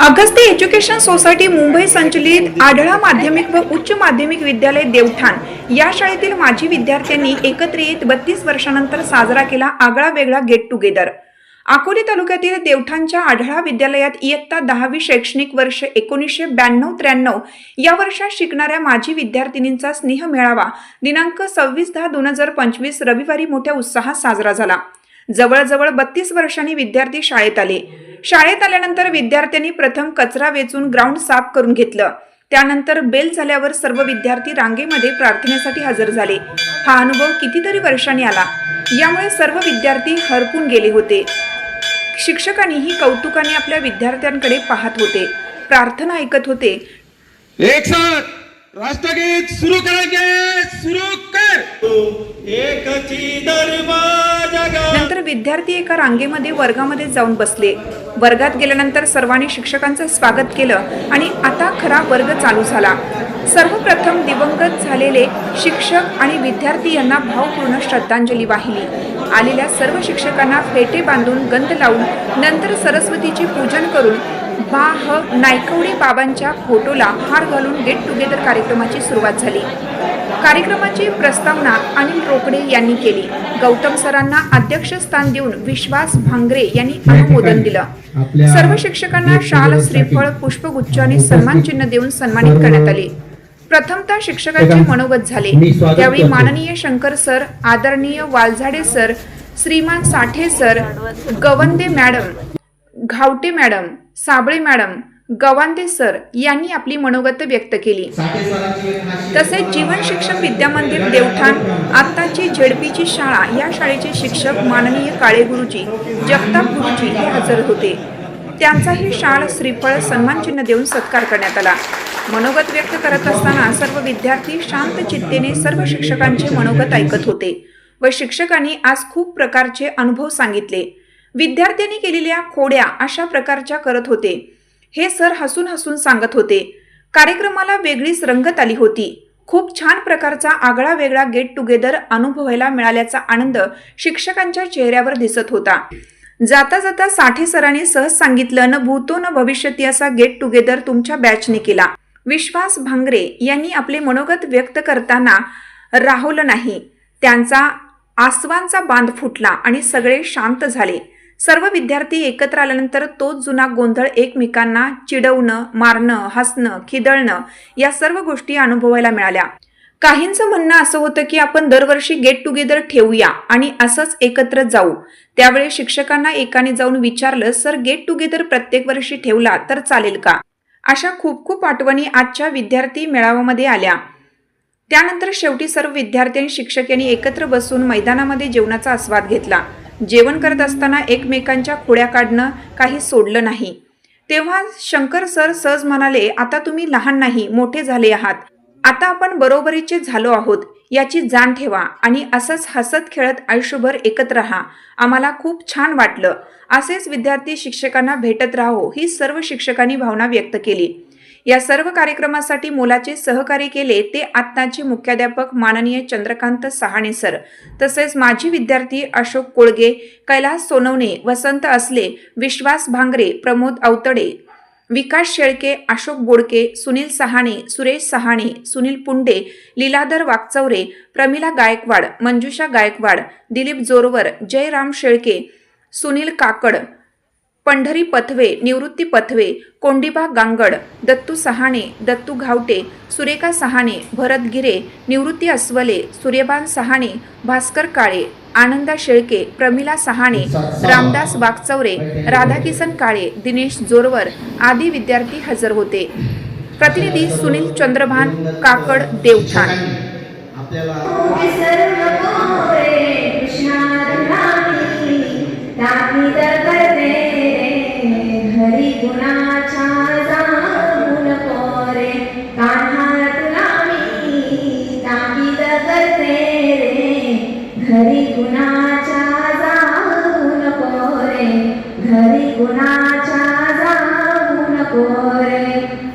Agasti education society Mumbai संचलित आढळा माध्यमिक व उच्च माध्यमिक विद्यालय देवठाण. या शाळेतील माजी विद्यार्थ्यांनी एकत्र येत बत्तीस वर्षानंतर साजरा केला आगळा वेगळा गेट टुगेदर अकोले तालुक्यातील देवठाणच्या आढळा विद्यालयात इयत्ता दहावी शैक्षणिक वर्ष एकोणीसशे ब्याण्णव त्र्याण्णव या वर्षात शिकणाऱ्या माजी विद्यार्थिनींचा स्नेह मेळावा. दिनांक सव्वीस दहा दोन हजार पंचवीस रविवारी मोठ्या उत्साहात साजरा झाला. जवळजवळ बत्तीस वर्षांनी विद्यार्थी शाळेत आले. शाळेत आल्यानंतर विद्यार्थ्यांनी प्रथम कचरा वेचून ग्राउंड साफ करून घेतलं. त्यानंतर बेल झाल्यावर सर्व विद्यार्थी रांगेमध्ये प्रार्थनेसाठी हजर झाले. हा अनुभव कितीतरी वर्षांनी आला. यामुळे सर्व विद्यार्थी हरपून गेले होते. शिक्षकांनीही कौतुकाने आपल्या विद्यार्थ्यांकडे पाहत होते. प्रार्थना ऐकत होते. एक साथ राष्ट्रगीत सुरू सुरू कर. एकची दरवाजा गा नंतर विद्यार्थी एका रांगेमध्ये वर्गामध्ये जाऊन बसले. वर्गात गेल्यानंतर सर्वांनी शिक्षकांचं स्वागत केलं आणि आता खरा वर्ग चालू झाला. सर्वप्रथम दिवंगत झालेले शिक्षक आणि विद्यार्थी यांना भावपूर्ण श्रद्धांजली वाहिली. आलेल्या सर्व शिक्षकांना फेटे बांधून गंध लावून नंतर सरस्वतीचे पूजन करून ह नायकवडे बाबांच्या फोटोला हार घालून गेट टुगेदर कार्यक्रमाची सुरुवात झाली. कार्यक्रमाची प्रस्तावना अनिल रोकडे यांनी केली. गौतम सरांना अध्यक्षस्थान देऊन विश्वास भांगरे यांनी अनुमोदन दिलं. सर्व शिक्षकांना शाल श्रीफळ पुष्पगुच्छ आणि सन्मान चिन्ह देऊन सन्मानित करण्यात आले. प्रथमतः शिक्षकांचे मनोगत झाले. त्यावेळी माननीय शंकर सर आदरणीय वालझाडे सर श्रीमान Sathe sir Gavande madam Ghavate madam Sable madam Gavande sir यांनी आपली मनोगत व्यक्त केली. तसेच जीवन शिक्षण विद्यामंदिर देवठाण आत्ताची झेडपीची शाळा या शाळेचे शिक्षक माननीय काळे गुरुजी जगताप गुरुजी हे हजर होते. त्यांचाही शाळ श्रीफळ सन्मान चिन्ह देऊन सत्कार करण्यात आला. मनोगत व्यक्त करत असताना सर्व विद्यार्थी शांत चित्तेने सर्व शिक्षकांचे मनोगत ऐकत होते व शिक्षकांनी आज खूप प्रकारचे अनुभव सांगितले. विद्यार्थ्यांनी केलेल्या खोड्या अशा प्रकारच्या करत होते. हे सर हसून हसून सांगत होते. कार्यक्रमाला वेगळीच रंगत आली होती. खूप छान प्रकारचा आगळा वेगळा गेट टुगेदर अनुभवायला मिळाल्याचा आनंद शिक्षकांच्या चेहऱ्यावर दिसत होता. जाता जाता साठे सरांनी सहज सांगितलं न भूतो न भविष्यती असा गेट टुगेदर तुमच्या बॅचने केला. विश्वास भांगरे यांनी आपले मनोगत व्यक्त करताना राहवलं नाही. त्यांचा आसवांचा बांध फुटला आणि सगळे शांत झाले. सर्व विद्यार्थी एकत्र आल्यानंतर तोच जुना गोंधळ एकमेकांना चिडवणं मारणं हसणं खिदळणं या सर्व गोष्टी अनुभवायला मिळाल्या. काहींचं म्हणणं असं होतं की आपण दरवर्षी गेट टुगेदर ठेवूया आणि असंच एकत्र जाऊ. त्यावेळी शिक्षकांना एकाने जाऊन विचारलं सर गेट टुगेदर प्रत्येक वर्षी ठेवला तर चालेल का? अशा खूप खूप आठवणी आजच्या विद्यार्थी मेळाव्यामध्ये आल्या. त्यानंतर शेवटी सर्व विद्यार्थी आणि शिक्षक यांनी एकत्र बसून मैदानामध्ये जेवणाचा आस्वाद घेतला. जेवण करत असताना एकमेकांच्या खोड्या काढणं काही सोडलं नाही. तेव्हा शंकर सर सहज म्हणाले आता तुम्ही लहान नाही मोठे झाले आहात. आता आपण बरोबरीचे झालो आहोत. याची जाण ठेवा आणि असंच हसत खेळत आयुष्यभर एकत्र राहा. आम्हाला खूप छान वाटलं. असेच विद्यार्थी शिक्षकांना भेटत राहो ही सर्व शिक्षकांनी भावना व्यक्त केली. या सर्व कार्यक्रमासाठी मोलाचे सहकार्य केले ते आत्ताचे मुख्याध्यापक माननीय चंद्रकांत सहाणे सर तसेच माजी विद्यार्थी अशोक कोळगे कैलास सोनवणे वसंत असले विश्वास भांगरे प्रमोद अवतडे विकास शेळके अशोक बोडके सुनील सहाणे सुरेश सहाणे सुनील पुंडे लीलाधर वागचौरे प्रमिला गायकवाड मंजुषा गायकवाड दिलीप जोरवर जयराम शेळके सुनील काकड पंढरी पथवे निवृत्ती पथवे कोंडीबा गांगड दत्तू सहाणे दत्तू घावटे सुरेखा सहाणे भरत गिरे निवृत्ती अस्वले सूर्यबान सहाणे भास्कर काळे आनंदा शेळके प्रमिला सहाणे रामदास वागचौरे राधाकिसन काळे दिनेश जोरवर आदी विद्यार्थी हजर होते. प्रतिनिधी सुनील चंद्रभान काकड देवठाण. कुणाच्या जाऊन कोरे कान्हातला मी ताकीद करते रे. घरी कुणाच्या जाऊन कोरे घरी कुणाच्या जाऊन कोरे.